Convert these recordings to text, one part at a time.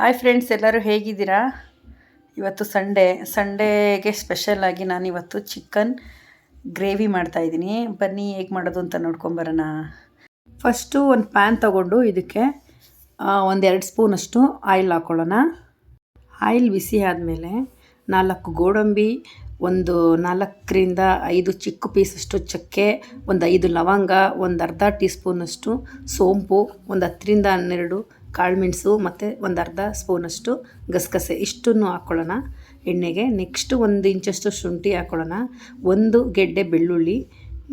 Hi friends ಎಲ್ಲರೂ ಹೇಗಿದ್ದೀರಾ? ಇವತ್ತು ಸಂಡೇ ಸಂಡೇಗೆ ಸ್ಪೆಷಲಾಗಿ ನಾನಿವತ್ತು ಚಿಕನ್ ಗ್ರೇವಿ ಮಾಡ್ತಾಯಿದ್ದೀನಿ ಬನ್ನಿ ಹೇಗೆ ಮಾಡೋದು ಅಂತ ನೋಡ್ಕೊಂಬರೋಣ ಫಸ್ಟು ಒಂದು ಪ್ಯಾನ್ ತಗೊಂಡು ಇದಕ್ಕೆ ಒಂದೆರಡು ಸ್ಪೂನಷ್ಟು ಆಯಿಲ್ ಹಾಕ್ಕೊಳ್ಳೋಣ ಆಯಿಲ್ ಬಿಸಿ ಆದಮೇಲೆ ನಾಲ್ಕು ಗೋಡಂಬಿ, ಒಂದು ನಾಲ್ಕರಿಂದ ಐದು ಚಿಕ್ಕ ಪೀಸಷ್ಟು ಚಕ್ಕೆ, ಒಂದು ಐದು ಲವಂಗ, ಒಂದು ಅರ್ಧ ಟೀ ಸ್ಪೂನಷ್ಟು ಸೋಂಪು, ಒಂದು ಹತ್ತರಿಂದ ಹನ್ನೆರಡು ಕಾಳುಮೆಣಸು ಮತ್ತು ಒಂದು ಅರ್ಧ ಸ್ಪೂನಷ್ಟು ಗಸಗಸೆ ಇಷ್ಟನ್ನು ಹಾಕ್ಕೊಳ್ಳೋಣ ಎಣ್ಣೆಗೆ ನೆಕ್ಸ್ಟು ಒಂದು ಇಂಚಷ್ಟು ಶುಂಠಿ ಹಾಕ್ಕೊಳ್ಳೋಣ ಒಂದು ಗೆಡ್ಡೆ ಬೆಳ್ಳುಳ್ಳಿ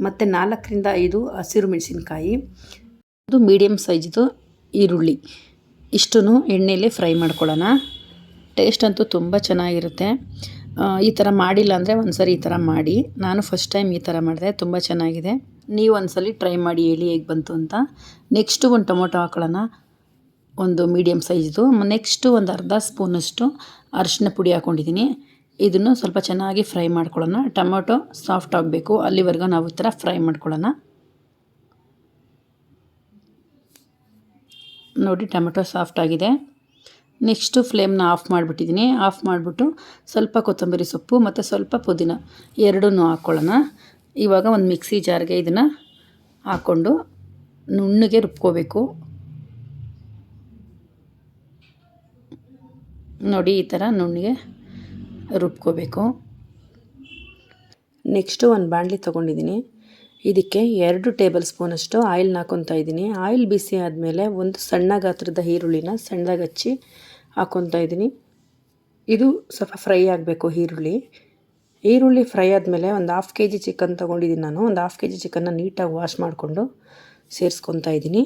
ಮತ್ತು ನಾಲ್ಕರಿಂದ ಐದು ಹಸಿರು ಮೆಣಸಿನಕಾಯಿ. ಒಂದು ಮೀಡಿಯಮ್ ಸೈಜ್ದು ಈರುಳ್ಳಿ. ಇಷ್ಟನ್ನು ಎಣ್ಣೆಯಲ್ಲಿ ಫ್ರೈ ಮಾಡ್ಕೊಳ್ಳೋಣ. ಟೇಸ್ಟ್ ಅಂತೂ ತುಂಬ ಚೆನ್ನಾಗಿರುತ್ತೆ. ಈ ಥರ ಮಾಡಿಲ್ಲ ಅಂದರೆ ಒಂದು ಸರಿ ಈ ಥರ ಮಾಡಿ. ನಾನು ಫಸ್ಟ್ ಟೈಮ್ ಈ ಥರ ಮಾಡಿದೆ, ತುಂಬ ಚೆನ್ನಾಗಿದೆ. ನೀವು ಒಂದ್ಸಲಿ ಟ್ರೈ ಮಾಡಿ, ಹೇಳಿ ಹೇಗೆ ಬಂತು ಅಂತ. ನೆಕ್ಸ್ಟು ಒಂದು ಟೊಮೊಟೊ ಹಾಕೊಳ್ಳೋಣ. ಒಂದು ಮೀಡಿಯಮ್ ಸೈಜ್ದು ನೆಕ್ಸ್ಟು ಒಂದು ಅರ್ಧ ಸ್ಪೂನಷ್ಟು ಅರಿಶಿನ ಪುಡಿ ಹಾಕ್ಕೊಂಡಿದ್ದೀನಿ ಇದನ್ನು ಸ್ವಲ್ಪ ಚೆನ್ನಾಗಿ ಫ್ರೈ ಮಾಡ್ಕೊಳ್ಳೋಣ. ಟೊಮೊಟೊ ಸಾಫ್ಟ್ ಆಗಬೇಕು. ಅಲ್ಲಿವರೆಗೂ ನಾವು ಈ ಥರ ಫ್ರೈ ಮಾಡ್ಕೊಳ್ಳೋಣ. ನೋಡಿ, ಟೊಮೆಟೊ ಸಾಫ್ಟ್ ಆಗಿದೆ. ನೆಕ್ಸ್ಟು ಫ್ಲೇಮ್ನ ಆಫ್ ಮಾಡಿಬಿಟ್ಟಿದ್ದೀನಿ ಆಫ್ ಮಾಡಿಬಿಟ್ಟು ಸ್ವಲ್ಪ ಕೊತ್ತಂಬರಿ ಸೊಪ್ಪು ಮತ್ತು ಸ್ವಲ್ಪ ಪುದೀನ ಎರಡೂ ಹಾಕ್ಕೊಳ್ಳೋಣ ಇವಾಗ ಒಂದು ಮಿಕ್ಸಿ ಜಾರ್ಗೆ ಇದನ್ನು ಹಾಕ್ಕೊಂಡು ನುಣ್ಣಗೆ ರುಬ್ಕೋಬೇಕು. ನೋಡಿ, ಈ ಥರ ನುಣ್ಣಗೆ ರುಬ್ಕೋಬೇಕು. ನೆಕ್ಸ್ಟು ಒಂದು ಬಾಣಲಿ ತೊಗೊಂಡಿದ್ದೀನಿ ಇದಕ್ಕೆ ಎರಡು ಟೇಬಲ್ ಸ್ಪೂನಷ್ಟು ಆಯಿಲ್ನ ಹಾಕೊತಾ ಇದ್ದೀನಿ ಆಯಿಲ್ ಬಿಸಿ ಆದಮೇಲೆ ಒಂದು ಸಣ್ಣ ಗಾತ್ರದ ಈರುಳ್ಳಿನ ಸಣ್ಣದಾಗಿ ಹಚ್ಚಿ ಹಾಕೊತಾ ಇದ್ದೀನಿ ಇದು ಸ್ವಲ್ಪ ಫ್ರೈ ಆಗಬೇಕು ಈರುಳ್ಳಿ. ಈರುಳ್ಳಿ ಫ್ರೈ ಆದಮೇಲೆ ಒಂದು ಹಾಫ್ ಕೆ ಜಿ ಚಿಕನ್ ತೊಗೊಂಡಿದ್ದೀನಿ ನಾನು. ಒಂದು ಹಾಫ್ ಕೆ ಜಿ ಚಿಕನ್ನ ನೀಟಾಗಿ ವಾಶ್ ಮಾಡಿಕೊಂಡು ಸೇರಿಸ್ಕೊತಾ ಇದ್ದೀನಿ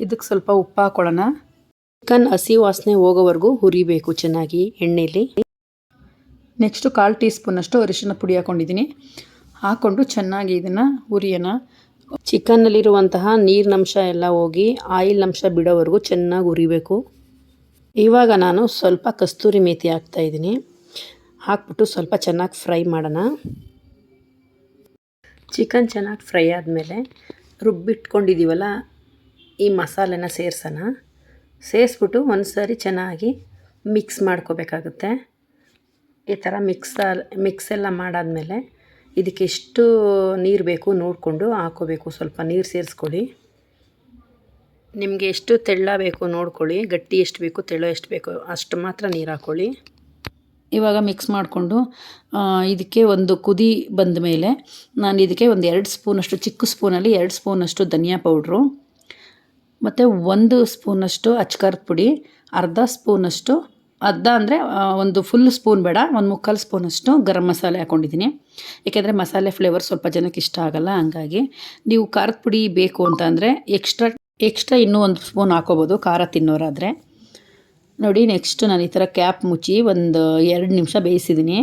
ಇದಕ್ಕೆ ಸ್ವಲ್ಪ ಉಪ್ಪು ಹಾಕ್ಕೊಳ್ಳೋಣ ಚಿಕನ್ ಹಸಿ ವಾಸನೆ ಹೋಗೋವರೆಗೂ ಹುರಿಬೇಕು ಚೆನ್ನಾಗಿ ಎಣ್ಣೆಯಲ್ಲಿ ನೆಕ್ಸ್ಟು ಕಾಲು ಟೀ ಸ್ಪೂನಷ್ಟು ಅರಿಶಿನ ಪುಡಿ ಹಾಕ್ಕೊಂಡಿದ್ದೀನಿ ಹಾಕ್ಕೊಂಡು ಚೆನ್ನಾಗಿ ಇದನ್ನು ಹುರಿಯೋಣ. ಚಿಕನ್ನಲ್ಲಿರುವಂತಹ ನೀರಿನಂಶ ಎಲ್ಲ ಹೋಗಿ ಆಯಿಲ್ ಅಂಶ ಬಿಡೋವರೆಗೂ ಚೆನ್ನಾಗಿ ಹುರಿಬೇಕು. ಇವಾಗ ನಾನು ಸ್ವಲ್ಪ ಕಸ್ತೂರಿ ಮೇಥಿ ಹಾಕ್ತಾಯಿದ್ದೀನಿ ಹಾಕ್ಬಿಟ್ಟು ಸ್ವಲ್ಪ ಚೆನ್ನಾಗಿ ಫ್ರೈ ಮಾಡೋಣ. ಚಿಕನ್ ಚೆನ್ನಾಗಿ ಫ್ರೈ ಆದಮೇಲೆ ರುಬ್ಬಿಟ್ಕೊಂಡಿದ್ದೀವಲ್ಲ ಈ ಮಸಾಲೆನ ಸೇರಿಸೋಣ. ಸೇರಿಸ್ಬಿಟ್ಟು ಒಂದು ಸಾರಿ ಚೆನ್ನಾಗಿ ಮಿಕ್ಸ್ ಮಾಡ್ಕೋಬೇಕಾಗುತ್ತೆ. ಈ ಥರ ಮಿಕ್ಸ್ ಮಿಕ್ಸ್ ಎಲ್ಲ ಮಾಡಾದಮೇಲೆ ಇದಕ್ಕೆ ಎಷ್ಟು ನೀರು ಬೇಕು ನೋಡಿಕೊಂಡು ಹಾಕೋಬೇಕು. ಸ್ವಲ್ಪ ನೀರು ಸೇರಿಸ್ಕೊಳ್ಳಿ. ನಿಮಗೆ ಎಷ್ಟು ತೆಳ್ಳ ಬೇಕು ನೋಡ್ಕೊಳ್ಳಿ. ಗಟ್ಟಿ ಎಷ್ಟು ಬೇಕು, ತೆಳ್ಳು ಎಷ್ಟು ಬೇಕು, ಅಷ್ಟು ಮಾತ್ರ ನೀರು ಹಾಕ್ಕೊಳ್ಳಿ ಇವಾಗ ಮಿಕ್ಸ್ ಮಾಡಿಕೊಂಡು ಇದಕ್ಕೆ ಒಂದು ಕುದಿ ಬಂದ ಮೇಲೆ ನಾನು ಇದಕ್ಕೆ ಒಂದು ಎರಡು ಸ್ಪೂನಷ್ಟು ಚಿಕ್ಕ ಸ್ಪೂನಲ್ಲಿ ಎರಡು ಸ್ಪೂನಷ್ಟು ಧನಿಯಾ ಪೌಡ್ರು. ಮತ್ತು ಒಂದು ಸ್ಪೂನಷ್ಟು ಅಚ್ಕಾರದ ಪುಡಿ, ಅರ್ಧ ಸ್ಪೂನಷ್ಟು ಅರ್ಧ ಅಂದರೆ ಒಂದು ಫುಲ್ ಸ್ಪೂನ್ ಬೇಡ, ಒಂದು ಮುಕ್ಕಾಲು ಸ್ಪೂನಷ್ಟು ಗರಂ ಮಸಾಲೆ ಹಾಕ್ಕೊಂಡಿದ್ದೀನಿ ಏಕೆಂದರೆ ಮಸಾಲೆ ಫ್ಲೇವರ್ ಸ್ವಲ್ಪ ಜನಕ್ಕೆ ಇಷ್ಟ ಆಗೋಲ್ಲ, ಹಂಗಾಗಿ ನೀವು ಖಾರದ ಪುಡಿ ಬೇಕು ಅಂತ ಅಂದರೆ ಎಕ್ಸ್ಟ್ರಾ ಎಕ್ಸ್ಟ್ರಾ ಇನ್ನೂ ಒಂದು ಸ್ಪೂನ್ ಹಾಕೋಬೋದು, ಖಾರ ತಿನ್ನೋರಾದರೆ. ನೋಡಿ ನೆಕ್ಸ್ಟ್ ನಾನು ಈ ಥರ ಕ್ಯಾಪ್ ಮುಚ್ಚಿ ಒಂದು ಎರಡು ನಿಮಿಷ ಬೇಯಿಸಿದ್ದೀನಿ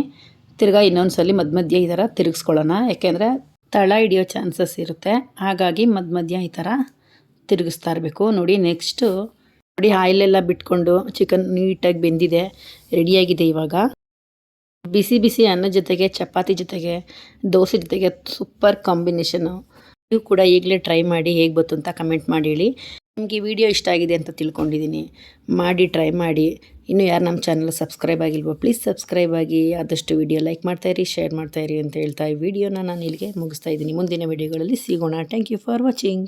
ತಿರ್ಗಾ ಇನ್ನೊಂದು ಸಲ ಮಧ್ಯ ಮಧ್ಯ ಈ ಥರ ತಿರುಗಿಸ್ಕೊಳ್ಳೋಣ, ಯಾಕೆಂದರೆ ತಳ ಹಿಡಿಯೋ ಚಾನ್ಸಸ್ ಇರುತ್ತೆ. ಹಾಗಾಗಿ ಮಧ್ಯ ಮಧ್ಯ ಈ ಥರ ತಿರುಗಿಸ್ತಾ ಇರಬೇಕು. ನೋಡಿ ನೆಕ್ಸ್ಟು ನೋಡಿ ಆಯಿಲೆಲ್ಲ ಬಿಟ್ಕೊಂಡು ಚಿಕನ್ ನೀಟಾಗಿ ಬೆಂದಿದೆ. ರೆಡಿಯಾಗಿದೆ ಇವಾಗ. ಬಿಸಿ ಬಿಸಿ ಅನ್ನ ಜೊತೆಗೆ, ಚಪಾತಿ ಜೊತೆಗೆ, ದೋಸೆ ಜೊತೆಗೆ ಸೂಪರ್ ಕಾಂಬಿನೇಷನು ನೀವು ಕೂಡ ಈಗಲೇ ಟ್ರೈ ಮಾಡಿ ಹೇಗೆ ಬತ್ತು ಅಂತ ಕಮೆಂಟ್ ಮಾಡಿ ಹೇಳಿ. ನಿಮಗೆ ವಿಡಿಯೋ ಇಷ್ಟ ಆಗಿದೆ ಅಂತ ತಿಳ್ಕೊಂಡಿದ್ದೀನಿ. ಮಾಡಿ ಟ್ರೈ ಮಾಡಿ. ಇನ್ನೂ ಯಾರು ನಮ್ಮ ಚಾನಲ್ ಸಬ್ಸ್ಕ್ರೈಬ್ ಆಗಿಲ್ವೋ ಪ್ಲೀಸ್ ಸಬ್ಸ್ಕ್ರೈಬ್ ಆಗಿ. ಆದಷ್ಟು ವಿಡಿಯೋ ಲೈಕ್ ಮಾಡ್ತಾಯಿರಿ ಶೇರ್ ಮಾಡ್ತಾಯಿರಿ ಅಂತ ಹೇಳ್ತಾ ಈ ವಿಡಿಯೋನ ನಾನು ಇಲ್ಲಿಗೆ ಮುಗಿಸ್ತಾ ಇದ್ದೀನಿ. ಮುಂದಿನ ವಿಡಿಯೋಗಳಲ್ಲಿ ಸಿಗೋಣ. Thank you for watching